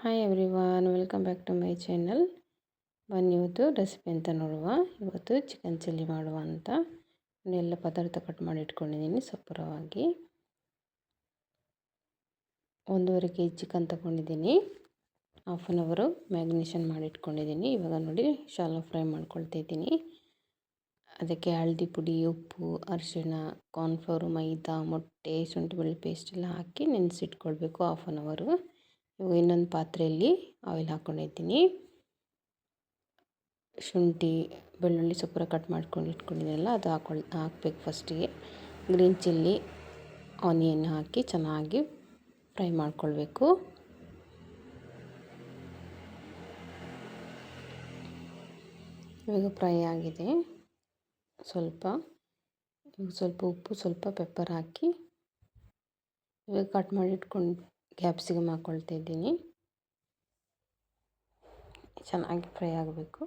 Hi every welcome back to my channel ಬನ್ನಿ ಇವತ್ತು recipe ಅಂತ ನೋಡುವ. ಇವತ್ತು ಚಿಕನ್ ಚಿಲ್ಲಿ ಮಾಡುವ ಅಂತ. ಎಲ್ಲ ಪದಾರ್ಥ ಕಟ್ ಮಾಡಿ ಇಟ್ಕೊಂಡಿದ್ದೀನಿ ಸಪುರವಾಗಿ ಒಂದೂವರೆ ಕೆ ಜಿ ಚಿಕನ್ ತಗೊಂಡಿದ್ದೀನಿ. ಹಾಫ್ ಆನ್ ಅವರು ಮ್ಯಾಗ್ನೇಷನ್ ಮಾಡಿ ಇಟ್ಕೊಂಡಿದ್ದೀನಿ. ಇವಾಗ ನೋಡಿ ಶಾಲೋ ಫ್ರೈ ಮಾಡ್ಕೊಳ್ತಾ ಇದ್ದೀನಿ. ಅದಕ್ಕೆ ಹಳದಿ ಪುಡಿ, ಉಪ್ಪು, ಅರಿಶಿಣ ಕಾರ್ನ್ಫ್ಲೋರು ಮೈದಾ, ಮೊಟ್ಟೆ, ಶುಂಠಿ ಬೆಳ್ಳುಳ್ಳಿ ಪೇಸ್ಟ್ ಎಲ್ಲ ಹಾಕಿ ನೆನೆಸಿಟ್ಕೊಳ್ಬೇಕು ಹಾಫ್ ಆನ್ ಅವರು ಇವಾಗ ಇನ್ನೊಂದು ಪಾತ್ರೆಯಲ್ಲಿ ಆಯಿಲ್ ಹಾಕ್ಕೊಂಡಿದ್ದೀನಿ ಶುಂಠಿ, ಬೆಳ್ಳುಳ್ಳಿ ಸೊಪ್ಪರ ಕಟ್ ಮಾಡ್ಕೊಂಡು ಇಟ್ಕೊಂಡಿದ್ದೀನಲ್ಲ ಅದು ಹಾಕೊಳ್ ಹಾಕ್ಬೇಕು ಫಸ್ಟಿಗೆ ಗ್ರೀನ್ ಚಿಲ್ಲಿ ಆನಿಯನ್ ಹಾಕಿ ಚೆನ್ನಾಗಿ ಫ್ರೈ ಮಾಡ್ಕೊಳ್ಬೇಕು. ಇವಾಗ ಫ್ರೈ ಆಗಿದೆ. ಸ್ವಲ್ಪ ಸ್ವಲ್ಪ ಉಪ್ಪು, ಸ್ವಲ್ಪ ಪೆಪ್ಪರ್ ಹಾಕಿ ಇವಾಗ ಕಟ್ ಮಾಡಿ ಇಟ್ಕೊಂಡು ಕ್ಯಾಪ್ಸಿಕಮ್ ಹಾಕ್ಕೊಳ್ತಾ ಇದ್ದೀನಿ. ಚೆನ್ನಾಗಿ ಫ್ರೈ ಆಗಬೇಕು.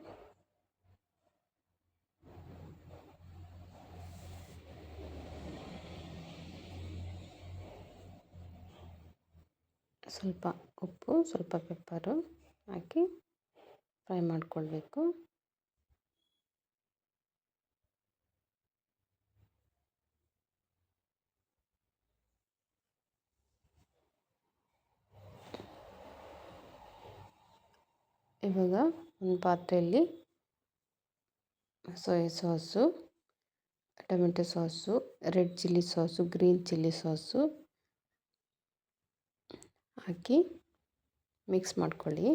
ಸ್ವಲ್ಪ ಉಪ್ಪು ಸ್ವಲ್ಪ ಪೆಪ್ಪರು ಹಾಕಿ ಫ್ರೈ ಮಾಡಿಕೊಳ್ಬೇಕು. ಇವಾಗ ಒಂದು ಪಾತ್ರೆಯಲ್ಲಿ soya sauce, tomato sauce, red chilli sauce, green chilli sauce ಹಾಕಿ ಮಿಕ್ಸ್ ಮಾಡ್ಕೊಳ್ಳಿ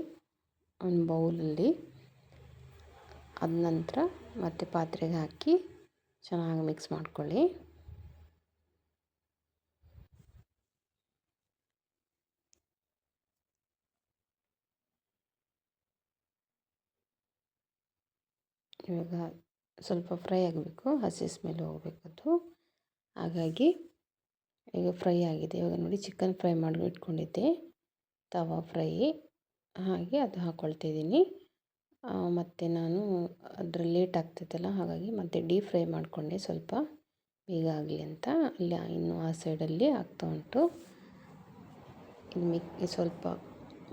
ಒಂದು ಬೌಲಲ್ಲಿ. ಅದ ನಂತರ ಮತ್ತೆ ಪಾತ್ರೆಗೆ ಹಾಕಿ ಚೆನ್ನಾಗಿ ಮಿಕ್ಸ್ ಮಾಡ್ಕೊಳ್ಳಿ. ಇವಾಗ ಸ್ವಲ್ಪ ಫ್ರೈ ಆಗಬೇಕು, ಹಸಿ ಸ್ಮೆಲ್ ಹೋಗಬೇಕದು. ಹಾಗಾಗಿ ಈಗ ಫ್ರೈ ಆಗಿದೆ. ಇವಾಗ ನೋಡಿ ಚಿಕನ್ ಫ್ರೈ ಮಾಡಿ, ಇಟ್ಕೊಂಡಿದ್ದೆ. ತವಾ ಫ್ರೈ. ಹಾಗೆ ಅದು ಹಾಕ್ಕೊಳ್ತಿದ್ದೀನಿ ಮತ್ತು ನಾನು ಅದರಲ್ಲಿ ಲೇಟ್ ಆಗ್ತೈತಲ್ಲ, ಹಾಗಾಗಿ ಮತ್ತೆ ಡೀಪ್ ಫ್ರೈ ಮಾಡಿಕೊಂಡೆ ಸ್ವಲ್ಪ. ಬೇಗ ಆಗಲಿ ಅಂತ. ಅಲ್ಲಿ ಇನ್ನು ಆ ಸೈಡಲ್ಲಿ ಆಗ್ತಾ ಉಂಟು. ಇದು ಮಿಕ್ ಸ್ವಲ್ಪ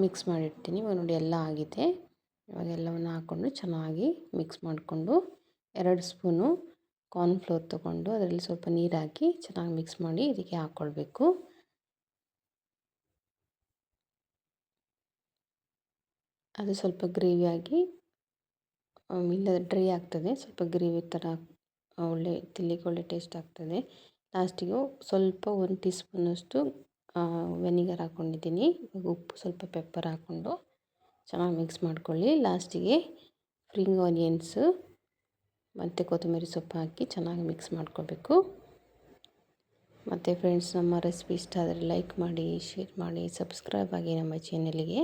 ಮಿಕ್ಸ್ ಮಾಡಿರ್ತೀನಿ ನೋಡಿ ಎಲ್ಲ ಆಗಿದೆ. ಇವಾಗ ಎಲ್ಲವನ್ನು ಹಾಕ್ಕೊಂಡು ಚೆನ್ನಾಗಿ ಮಿಕ್ಸ್ ಮಾಡಿಕೊಂಡು ಎರಡು ಸ್ಪೂನು ಕಾರ್ನ್ಫ್ಲೋರ್ ತೊಗೊಂಡು ಅದರಲ್ಲಿ ಸ್ವಲ್ಪ ನೀರು ಹಾಕಿ ಚೆನ್ನಾಗಿ ಮಿಕ್ಸ್ ಮಾಡಿ ಇದಕ್ಕೆ ಹಾಕ್ಕೊಳ್ಬೇಕು ಅದು ಸ್ವಲ್ಪ ಗ್ರೇವಿಯಾಗಿ ಇಲ್ಲ ಡ್ರೈ ಆಗ್ತದೆ. ಸ್ವಲ್ಪ ಗ್ರೇವಿ ಥರ ಒಳ್ಳೆ ತಿನ್ನಲಿಕ್ಕೆ ಒಳ್ಳೆ ಟೇಸ್ಟ್ ಆಗ್ತದೆ. ಲಾಸ್ಟಿಗೆ ಸ್ವಲ್ಪ ಒಂದು ಟೀ ಸ್ಪೂನಷ್ಟು ವೆನಿಗರ್ ಹಾಕ್ಕೊಂಡಿದ್ದೀನಿ ಉಪ್ಪು ಸ್ವಲ್ಪ ಪೆಪ್ಪರ್ ಹಾಕ್ಕೊಂಡು ಚೆನ್ನಾಗಿ ಮಿಕ್ಸ್ ಮಾಡ್ಕೊಳ್ಳಿ. ಲಾಸ್ಟಿಗೆ ಫ್ರಿಂಗ್ ಆನಿಯನ್ಸು ಮತ್ತು ಕೊತ್ತಂಬರಿ ಸೊಪ್ಪು ಹಾಕಿ ಚೆನ್ನಾಗಿ ಮಿಕ್ಸ್ ಮಾಡ್ಕೋಬೇಕು ಮತ್ತು ಫ್ರೆಂಡ್ಸ್, ನಮ್ಮ ರೆಸಿಪಿ ಇಷ್ಟ ಆದರೆ ಲೈಕ್ ಮಾಡಿ, ಶೇರ್ ಮಾಡಿ, ಸಬ್ಸ್ಕ್ರೈಬ್ ಆಗಿ ನಮ್ಮ ಚಾನಲ್ಗೆ.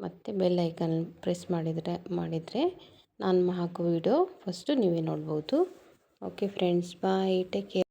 ಮತ್ತು ಬೆಲ್ ಐಕನ್ ಪ್ರೆಸ್ ಮಾಡಿದರೆ ಮಾಡಿದರೆ ನಾನು ಹಾಕೋ ವಿಡಿಯೋ ಫಸ್ಟು ನೀವೇ ನೋಡ್ಬೋದು. Okay friends, bye, take care.